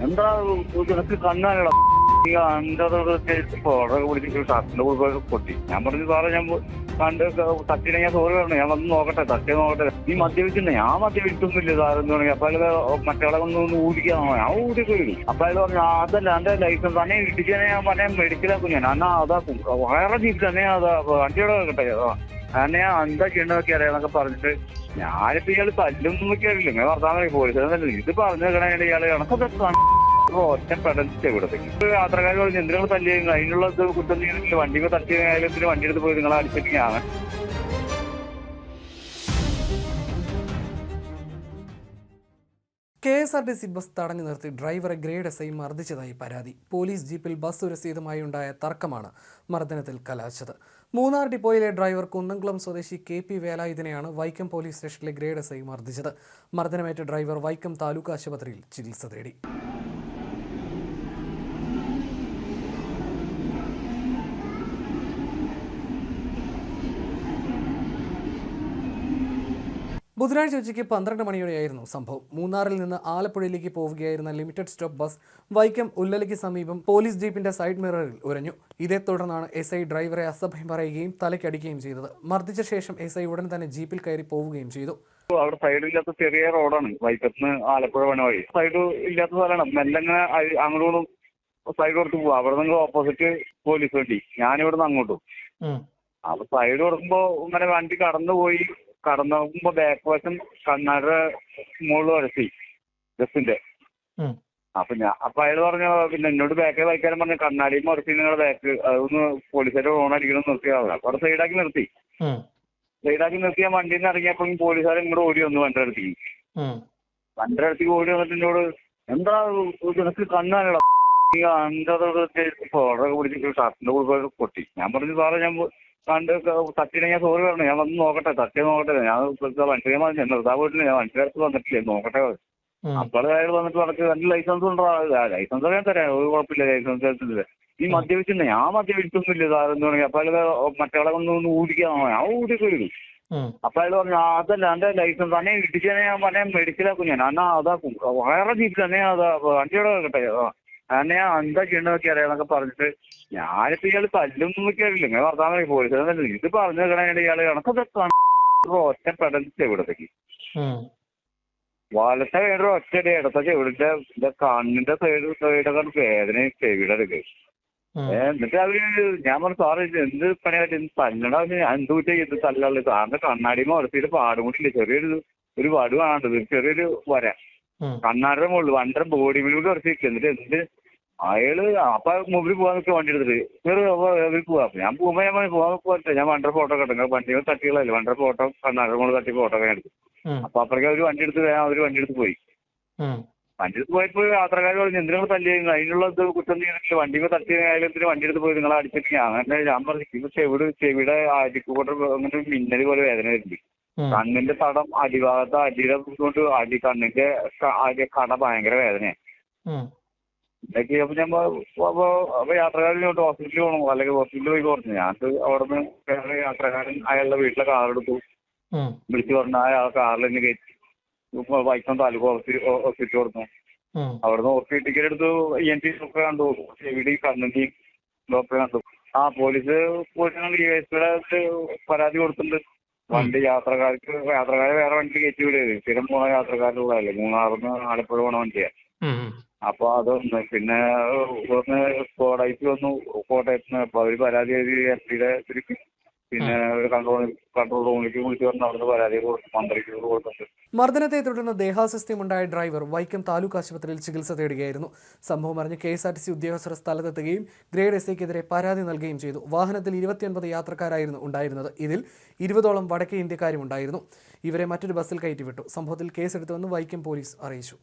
എന്താ നിനക്ക് കണ്ണാനടാ പൊട്ടി. ഞാൻ പറഞ്ഞു സാറേ ഞാൻ കണ്ട് തട്ടിനെ ഞാൻ സോറി ഞാൻ വന്ന് നോക്കട്ടെ തട്ടി നോക്കട്ടെ. നീ മദ്യപിച്ചിട്ടുണ്ട്? ഞാൻ മദ്യപിച്ചൊന്നുമില്ല സാറെന്ന് പറഞ്ഞു. അപ്പൊ മറ്റയാളെ ഒന്ന് ഊടിക്കാണോ ഞാൻ ഊടിയൊക്കെ വരും അപ്പൊ അയാൾ പറഞ്ഞു "ആ, അതല്ല എന്റെ ലൈസൻസ് തന്നെ ഇടിച്ചാൽ ഞാൻ പറഞ്ഞ മെഡിക്കലാക്കും ഞാൻ എന്നാ അതാക്കും വേറെ ജീവിതം തന്നെ അതാ വണ്ടിയോടെ കേട്ടെ ഞാൻ എന്താ ചെയ്യണ്ടതൊക്കെ അറിയാന്നൊക്കെ പറഞ്ഞിട്ട് ഞാനിപ്പോ ഇയാൾ തല്ലൊന്നും നോക്കിയാറില്ല ഇങ്ങനെ വർത്താൻ പറയും പോലീസ് ഇത് പറഞ്ഞു വെക്കണേ ഇയാൾ കണക്കൊക്കെ ഒറ്റ പെടലിച്ച് ഇവിടത്തേക്ക് യാത്രക്കാർ പറഞ്ഞു എന്തിനാണ് തല്ലി അതിനുള്ള കുറ്റം ചെയ്യുന്നില്ല വണ്ടി തട്ടി ആയാലും പിന്നെ വണ്ടി എടുത്ത് പോയി നിങ്ങളെ അടിച്ചിട്ട് ഞാൻ K S R T C bus തടഞ്ഞു നിർത്തി ഡ്രൈവറെ ഗ്രേഡ് എസ് ഐ മർദ്ദിച്ചതായി പരാതി. പോലീസ് ജീപ്പിൽ ബസ് ഉണ്ടായ തർക്കമാണ് മർദ്ദനത്തിൽ കലാശത് മൂന്നാർ ഡിപ്പോയിലെ ഡ്രൈവർ കുന്നംകുളം സ്വദേശി കെ പി വേലായുധനെയാണ് വൈക്കം പോലീസ് സ്റ്റേഷനിലെ ഗ്രേഡ് എസ് ഐ മർദ്ദിച്ചത്. മർദ്ദനമേറ്റ ഡ്രൈവർ വൈക്കം താലൂക്ക് ആശുപത്രിയിൽ ചികിത്സ തേടി. ബുധനാഴ്ച ഉച്ചയ്ക്ക് പന്ത്രണ്ട് മണിയോടെയായിരുന്നു സംഭവം. മൂന്നാറിൽ നിന്ന് ആലപ്പുഴയിലേക്ക് പോവുകയായിരുന്ന ലിമിറ്റഡ് സ്റ്റോപ്പ് ബസ് വൈക്കം ഉല്ലലയ്ക്ക് സമീപം പോലീസ് ജീപ്പിന്റെ സൈഡ് മിററിൽ ഉരഞ്ഞു. ഇതേ തുടർന്നാണ് എസ് ഐ ഡ്രൈവറെ അസഭ്യം പറയുകയും തലയ്ക്കടിക്കുകയും ചെയ്തത്. മർദ്ദിച്ച ശേഷം എസ് ഐ ഉടൻ തന്നെ ജീപ്പിൽ കയറി പോവുകയും ചെയ്തു. അവിടെ സൈഡില്ലാത്ത ചെറിയ റോഡാണ്. വൈക്കത്തിന് ആലപ്പുഴ വന വഴി. സൈഡ് ഇല്ലാത്ത സ്ഥലമാണ്. മെല്ലങ്ങനെ അങ്ങോട്ടും സൈഡ് കൊടുത്ത് പോവാ. അവിടെ നിങ്ങൾ ഓപ്പോസിറ്റ് പോലീസ് വണ്ടി. ഞാനിവിടുന്ന് അങ്ങോട്ടും. അപ്പൊ സൈഡ് കൊടുക്കുമ്പോ ഇങ്ങനെ വണ്ടി കടന്നു പോയി കടന്നു നോക്കുമ്പോ ബാക്ക് വശം കണ്ണാടിയുടെ മുകളിൽ വരത്തി ബസ്സിന്റെ. അപ്പൊ ഞാൻ അപ്പൊ അയാൾ പറഞ്ഞു പിന്നെ എന്നോട് ബാക്കിൽ വായിക്കാനും പറഞ്ഞു കണ്ണാടിയും മുറത്തി നിങ്ങളുടെ ബാക്ക് അതൊന്ന് പോലീസുകാരെ ഓൺ അടിക്കണം നിർത്തിയാവും അപ്പൊ അവിടെ സൈഡാക്കി നിർത്തി. സൈഡാക്കി നിർത്തിയ വണ്ടിയിൽ നിന്ന് ഇറങ്ങിയപ്പോ പോലീസുകാരെ ഇങ്ങോട്ട് ഓടി വന്നു വണ്ടി അടുത്തേക്ക്. വണ്ടി അടുത്തേക്ക് ഓടി വന്നിട്ട് എന്നോട് എന്താ നിനക്ക് കണ്ണാനുള്ള അന്ധതൊക്കെ പിടിച്ചിട്ട് ഷർട്ടിന്റെ ഉൾപ്പെടെ പൊട്ടി. ഞാൻ പറഞ്ഞു സാറേ ഞാൻ കണ്ട് തട്ടിനെ ഞാൻ സോറി പറഞ്ഞു. ഞാൻ വന്ന് നോക്കട്ടെ. തട്ടി നോക്കട്ടെ. ഞാൻ വണ്ടി ഞാൻ നിർത്താൻ പോയിട്ടില്ല. ഞാൻ മനുഷ്യരെ അടുത്ത് വന്നിട്ടില്ല. നോക്കട്ടെ. അപ്പോൾ അയാൾ വന്നിട്ട് പറഞ്ഞു എന്റെ ലൈസൻസ് ഉണ്ടോ? ലൈസൻസ് ഞാൻ തരാം. ഒരു കുഴപ്പമില്ല. ലൈസൻസ് എടുത്തില്ല നീ മദ്യപിച്ചിട്ടുണ്ട്? ഞാൻ മദ്യപിച്ചൊന്നുമില്ല സാറെന്ന് പറഞ്ഞു. അപ്പൊ അയാൾ മറ്റേ ഒന്ന് ഒന്ന് ഊടിക്കാണോ ഞാൻ ഊടിയൊക്കെ വരും അപ്പൊ അയാൾ പറഞ്ഞു അതല്ല. എന്റെ ലൈസൻസ് തന്നെ ഇടിച്ചാൽ ഞാൻ പറഞ്ഞ മെഡിക്കലാക്കും ഞാൻ. എന്നാ അതാക്കും. വേറെ ജീപ്പിൽ തന്നെ അതാ വണ്ടിയുടെ കേട്ടെ. എന്നെ ഞാൻ എന്താ ചെയ്യണ്ടതൊക്കെ അറിയാന്നൊക്കെ പറഞ്ഞിട്ട് ഞാനിപ്പോ ഇയാൾ എന്നൊക്കെ നോക്കിയാറില്ല ഇങ്ങനെ വർത്താനം പോലീസ് ഇത് പറഞ്ഞു വെക്കണേ ഇയാൾ കണക്കൊക്കെ ഒറ്റ പെടലിച്ച് ഇവിടത്തേക്ക്. വലത്തെ വേണ്ട ഒറ്റടി ഇടത്ത ചെവിടിന്റെ ഇത് കണ്ണിന്റെ സൈഡ് സൈഡൊക്കെ വേദന ചെവിയുടെ അടുക്ക് ഏ, എന്നിട്ട് അവർ ഞാൻ പറഞ്ഞു സാറ് ഇത് എന്ത് പണിയായിട്ട് തല്ലണ? ഞാൻ എന്ത് കുറ്റം ചെയ്ത് തല്ലുള്ളത്? സാറിന്റെ കണ്ണാടി മുറത്തിട്ട് പാടും കൂടില്ല ചെറിയൊരു ഒരു വടു കാണാണ്ടത് ചെറിയൊരു വര. കണ്ണാടിയുടെ മുകളിൽ വണ്ടര ബോഡി കൂടി ഉറച്ചിരിക്കും എന്നിട്ട് എന്ത് അയാൾ അപ്പൊ മുമ്പിൽ പോകാൻ നിൽക്കുക വണ്ടി എടുത്തിട്ട്. വേറെ അവർ പോവാ. അപ്പൊ ഞാൻ പോകുമ്പോ ഞാൻ പറഞ്ഞു, പോകാൻ പോട്ടെ ഞാൻ വണ്ടർ ഫോട്ടോ കിട്ടും വണ്ടികൾ തട്ടികളല്ലേ? വണ്ടർ ഫോട്ടോ കണ്ണാടം കൊണ്ട് തട്ടി ഫോട്ടോ ഒക്കെ എടുത്തു. അപ്പൊ അപ്പഴേക്കും അവർ വണ്ടി എടുത്ത് വേഗം അവർ വണ്ടി എടുത്ത് പോയി. വണ്ടി എടുത്ത് പോയപ്പോ യാത്രക്കാർ പറഞ്ഞു എന്തിനാണ് തല്ലി അതിനുള്ള ഇത് കുറ്റം ചെയ്തിട്ടില്ല വണ്ടി തട്ടി എന്തിനു വണ്ടി എടുത്ത് പോയി? നിങ്ങളെ അടിച്ചിട്ട് അങ്ങനെ ഞാൻ പറഞ്ഞു ഇത് ചെവിടെ ചെവിടെ അടിക്കൂട്ടർ അങ്ങനെ മിന്നൽ പോലെ വേദന വരുന്നുണ്ട്. കണ്ണിന്റെ തടം അടിഭാഗത്ത് അടിയുടെ കൊണ്ട് അടി കണ്ണിന്റെ അടി കട ഭയങ്കര വേദനയാണ് ഇതൊക്കെ അപ്പൊ ഞാൻ അപ്പൊ അപ്പൊ യാത്രക്കാരനോട്ട് ഹോസ്പിറ്റലിൽ പോകണം അല്ലെങ്കിൽ ഹോസ്പിറ്റലിൽ പോയി പറഞ്ഞു ഞാൻ അവിടെ നിന്ന് വേറെ യാത്രക്കാരൻ അയാളുടെ വീട്ടിലെ കാർ എടുത്തു. വിളിച്ചു പറഞ്ഞു ആ കാറിൽ തന്നെ കയറ്റി. വൈക്കം താലൂക്ക് ഹോസ്പിറ്റൽ ഹോസ്പിറ്റൽ കൊടുത്തു. അവിടുന്ന് ഹോസ്പിറ്റൽ ടിക്കറ്റ് എടുത്തു. ഇ എൻ ടി ഡോക്ടറെ കണ്ടു. ചെവിടി കണ്ണിന്റെയും ഡോക്ടറെ കണ്ടു. ആ പോലീസ് പോലീസിനാണ് ഡി എസ് പിയുടെ പരാതി കൊടുത്തിട്ടുണ്ട്. വണ്ടി യാത്രക്കാർക്ക് യാത്രക്കാരെ വേറെ വണ്ടി കയറ്റി വിടുകയാണ്. സ്ഥിരം പോണ യാത്രക്കാരുള്ള മൂന്നാറിന്ന് ആലപ്പുഴ പോണ വണ്ടിയാ. അപ്പൊ അതൊന്ന് പിന്നെ ഒന്ന് കോടതിക്ക് വന്നു കോട്ടയത്ത് നിന്ന് അപ്പൊ അവർ പരാതി എഴുതി എസ് പിയുടെ ഇതിലേക്ക്. പിന്നെ കൺട്രോൾ കൺട്രോൾ റൂമിലേക്ക് വിളിച്ചു പറഞ്ഞ് അവിടുന്ന് പരാതി കൊടുത്തു മന്ത്രിക്ക് കൊടുത്തിട്ടുണ്ട് മർദ്ദനത്തെ തുടർന്ന് ദേഹാസ്വസ്ഥ്യമുണ്ടായ ഡ്രൈവർ വൈക്കം താലൂക്ക് ആശുപത്രിയിൽ ചികിത്സ തേടുകയായിരുന്നു. സംഭവം അറിഞ്ഞ് K S R T C ഉദ്യോഗസ്ഥർ സ്ഥലത്തെത്തുകയും ഗ്രേഡ് എസ് ഐക്കെതിരെ പരാതി നൽകുകയും ചെയ്തു. വാഹനത്തിൽ ഇരുപത്തിയൊൻപത് യാത്രക്കാരായിരുന്നു ഉണ്ടായിരുന്നത്. ഇതിൽ ഇരുപതോളം വടക്കേ ഇന്ത്യക്കാരും ഉണ്ടായിരുന്നു ഇവരെ മറ്റൊരു ബസ്സിൽ കയറ്റിവിട്ടു. സംഭവത്തിൽ കേസെടുത്തുവെന്ന് വൈക്കം പോലീസ് അറിയിച്ചു.